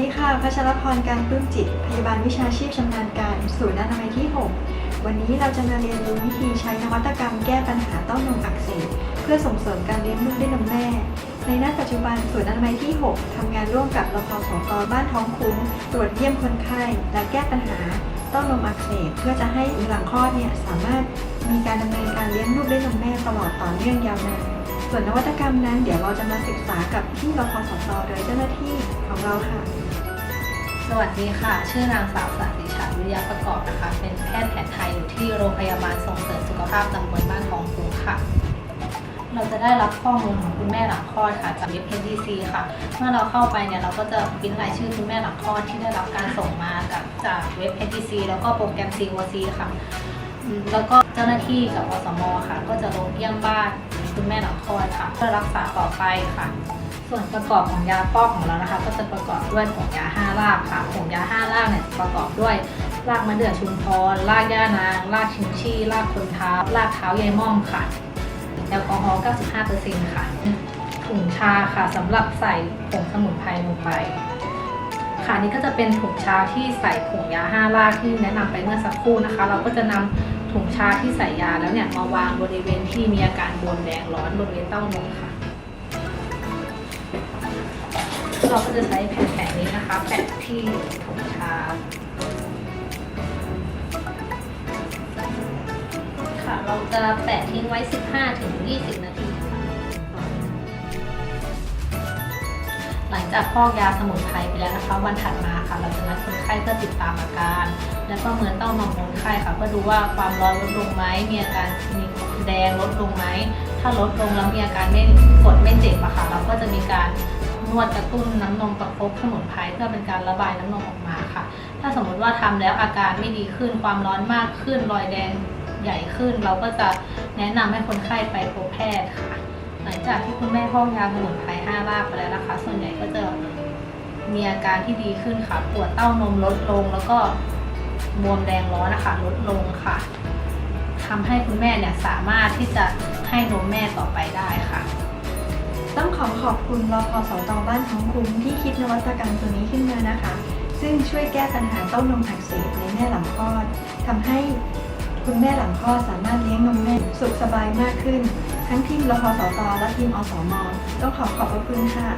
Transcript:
ดีค่ะพัชรพรการปลื้มจิต พยาบาลวิชาชีพชำนาญการศูนย์อนามัยที่ 6 วันนี้เราจะมาเรียนรู้วิธีใช้นวัตกรรมแก้ปัญหาเต้านมอักเสบเพื่อส่งเสริมการเลี้ยงลูกด้วยนมแม่ ในณปัจจุบันศูนย์อนามัยที่ 6ทำงานร่วมกับรพสตบ้านท้องคุ้มตรวจเยี่ยมคนไข้และแก้ปัญหาเต้านมอักเสบเพื่อจะให้หลังคลอดเนี่ยสามารถมีการดำเนินการเลี้ยงลูกด้วยนมแม่ตลอดต่อเนื่องยาวนานส่วนนวัตกรรมนั้นเดี๋ยวเราจะมาศึกษากับที่รพสตโดยเจ้าหน้าที่ของเราค่ะ สวัสดีค่ะ ชื่อนางสาวสันติชาวิริยะประกอบนะคะ เป็นแพทย์แผนไทยอยู่ที่โรงพยาบาลส่งเสริมสุขภาพตำบลบ้านทองคุ้งค่ะ เราจะได้รับข้อมูลของคุณแม่หลังคลอดค่ะจากเว็บ HDC ค่ะ เมื่อเราเข้าไปเนี่ยเราก็จะพิมพ์รายชื่อคุณแม่หลังคลอดที่ได้รับการส่งมาจากจากเว็บ HDC แล้วก็โปรแกรม COC ค่ะ แล้วก็เจ้าหน้าที่กับอสมค่ะ ก็จะลงเยี่ยมบ้าน คุณแม่หลังคลอดค่ะ เพื่อรักษาต่อไปค่ะ ส่วนประกอบของยาฟอกของเรานะคะ ก็จะประกอบด้วยผงยาห้ารากค่ะผงยาห้ารากเนี่ยประกอบด้วยรากมะเดื่อชุมพรรากย่านางรากชิมชี่รากคนเท้ารากเท้ายายม่อมค่ะแอลกอฮอล์95%ค่ะถุงชาค่ะสำหรับใส่ผงสมุนไพรลงไปค่ะนี่ก็จะเป็นถุงชาที่ใส่ผงยาห้ารากที่แนะนำไปเมื่อสักครู่นะคะ เราก็จะนำ ถุงชาที่ใส่ยาแล้วเนี่ยมาวางบริเวณที่มีอาการบวมแดงร้อนบริเวณเต้านมค่ะเราก็จะใช้แผ่นแผ่นนี้นะคะ แปะที่ถุงชาค่ะ เราจะแปะทิ้งไว้ 15-20 นาที หลังจากฟอกยาสมุนไพรไปแล้วนะคะ วันถัดมาค่ะ เราจะนัดคนไข้เพื่อติดตามอาการ และประเมินเต้านมองคนไข้ค่ะเพื่อดูว่าความร้อนลดลงไหมมีอาการมีแดงลดลงไหมถ้าลดลงแล้วมีอาการไม่กดไม่เจ็บอะค่ะ เราก็จะมีการนวดกระตุ้นน้ำนมประคบสมุนไพรเพื่อเป็นการระบายน้ำนมออกมาค่ะ ถ้าสมมติว่าทำแล้วอาการไม่ดีขึ้นความร้อนมากขึ้นรอยแดงใหญ่ขึ้น เราก็จะแนะนำให้คนไข้ไปพบแพทย์ค่ะ หลังจากที่คุณแม่พอกยาสมุนไพรห้ารากไปแล้วนะคะ ส่วนใหญ่ก็จะมีอาการที่ดีขึ้นค่ะ ปวดเต้านมลดลงแล้วก็บวมแดงร้อนนะคะลดลงค่ะทำให้คุณแม่เนี่ยสามารถที่จะให้นมแม่ต่อไปได้ค่ะ ต้องขอขอบคุณรพสตบ้านท้องคุ้มที่คิดนวัตกรรมตัวนี้ขึ้นมานะคะ ซึ่งช่วยแก้ปัญหาเต้านมอักเสบในแม่หลังคลอดทำให้ คุณแม่หลังคลอดสามารถเลี้ยงนมแม่สุขสบายมากขึ้น ทั้งทีมรพสตและทีมอสมต้องขอขอบพระคุณค่ะ